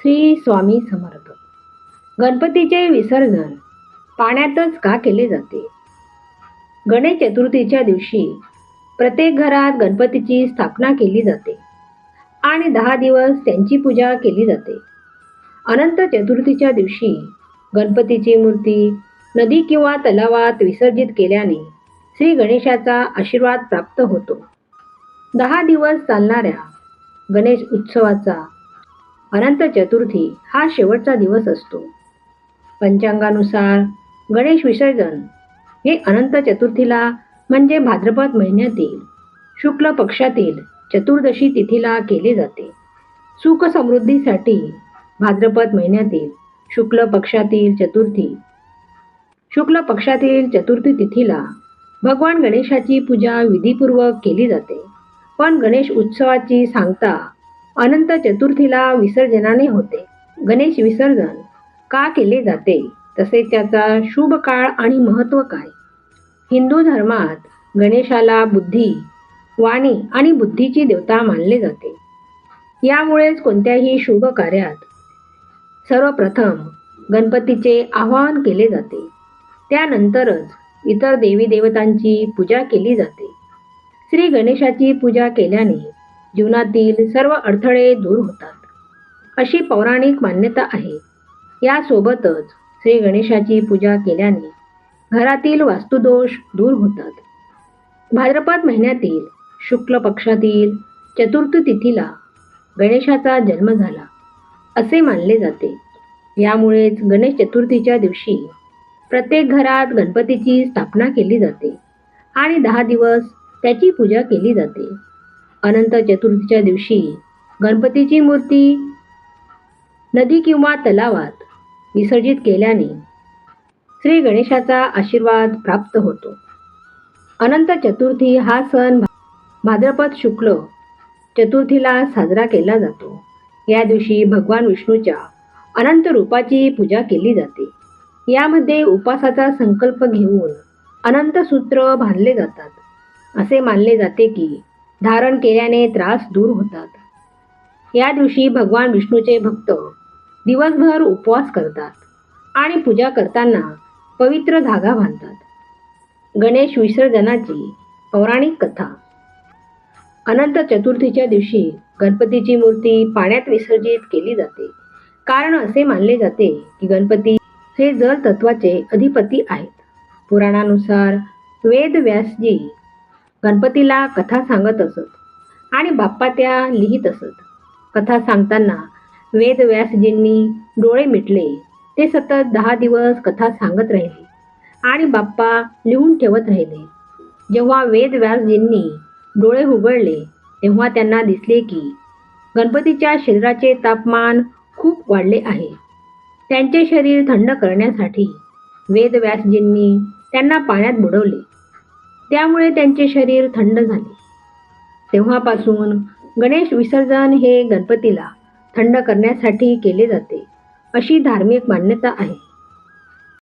श्री स्वामी समर्थ. गणपतीचे विसर्जन पाण्यातच का केले जाते? गणेश चतुर्थीच्या दिवशी प्रत्येक घरात गणपतीची स्थापना केली जाते आणि दहा दिवस त्यांची पूजा केली जाते. अनंत चतुर्थीच्या दिवशी गणपतीची मूर्ती नदी किंवा तलावात विसर्जित केल्याने श्री गणेशाचा आशीर्वाद प्राप्त होतो. दहा दिवस चालणाऱ्या गणेश उत्सवाचा अनंत चतुर्थी हा शेवटचा दिवस असतो. पंचांगानुसार गणेश विसर्जन हे अनंत चतुर्थीला म्हणजे भाद्रपद महिन्यातील शुक्ल पक्षातील चतुर्दशी तिथीला केले जाते. सुख समृद्धीसाठी भाद्रपद महिन्यातील शुक्ल पक्षातील चतुर्थी शुक्ल पक्षातील चतुर्थी तिथीला भगवान गणेशाची पूजा विधीपूर्वक केली जाते. पण गणेश उत्सवाची सांगता अनंत चतुर्थीला विसर्जनाने होते. गणेश विसर्जन का केले जाते? तसेच त्याचा शुभ काळ आणि महत्त्व काय? हिंदू धर्मात गणेशाला बुद्धी वाणी आणि बुद्धीची देवता मानले जाते. यामुळेच कोणत्याही शुभ कार्यात सर्वप्रथम गणपतीचे आवाहन केले जाते. त्यानंतरच इतर देवी देवतांची पूजा केली जाते. श्री गणेशाची पूजा केल्याने जीवनातील सर्व अडथळे दूर होतात. अशी पौराणिक मान्यता आहे. यासोबतच श्री गणेशाची पूजा केल्याने घरातील वास्तुदोष दूर होतात. भाद्रपद महिन्यातील शुक्ल पक्षातील चतुर्थ तिथीला गणेशाचा जन्म झाला असे मानले जाते. यामुळेच गणेश चतुर्थीच्या दिवशी प्रत्येक घरात गणपतीची स्थापना केली जाते आणि दहा दिवस त्याची पूजा केली जाते. अनंत चतुर्थीच्या दिवशी गणपतीची मूर्ती नदी किंवा तलावात विसर्जित केल्याने श्री गणेशाचा आशीर्वाद प्राप्त होतो. अनंत चतुर्थी हा सण भाद्रपद शुक्ल चतुर्थीला साजरा केला जातो. या दिवशी भगवान विष्णूच्या अनंत रूपाची पूजा केली जाते. यामध्ये उपासाचा संकल्प घेऊन अनंत सूत्र बांधले जातात. असे मानले जाते की धारण केल्याने त्रास दूर होतात. या दिवशी भगवान विष्णूचे भक्त दिवसभर उपवास करतात आणि पूजा करताना पवित्र धागा बांधतात. गणेश विसर्जनाची पौराणिक कथा. अनंत चतुर्थीच्या दिवशी गणपतीची मूर्ती पाण्यात विसर्जित केली जाते. कारण असे मानले जाते की गणपती हे जल तत्वाचे अधिपती आहेत. पुराणानुसार वेद व्यासजी गणपतीला कथा सांगत असत आणि बाप्पा त्या लिहित असत. कथा सांगताना वेद व्यासजींनी डोळे मिटले. ते सतत दहा दिवस कथा सांगत राहिले आणि बाप्पा लिहून ठेवत राहिले. जेव्हा वेद व्यासजींनी डोळे उघडले तेव्हा त्यांना दिसले की गणपतीच्या शरीराचे तापमान खूप वाढले आहे. त्यांचे शरीर थंड करण्यासाठी वेद व्यासजींनी त्यांना पाण्यात बुडवले. त्यामुळे त्यांचे शरीर थंड झाले. तेव्हापासून गणेश विसर्जन हे गणपतीला थंड करण्यासाठी केले जाते अशी धार्मिक मान्यता आहे.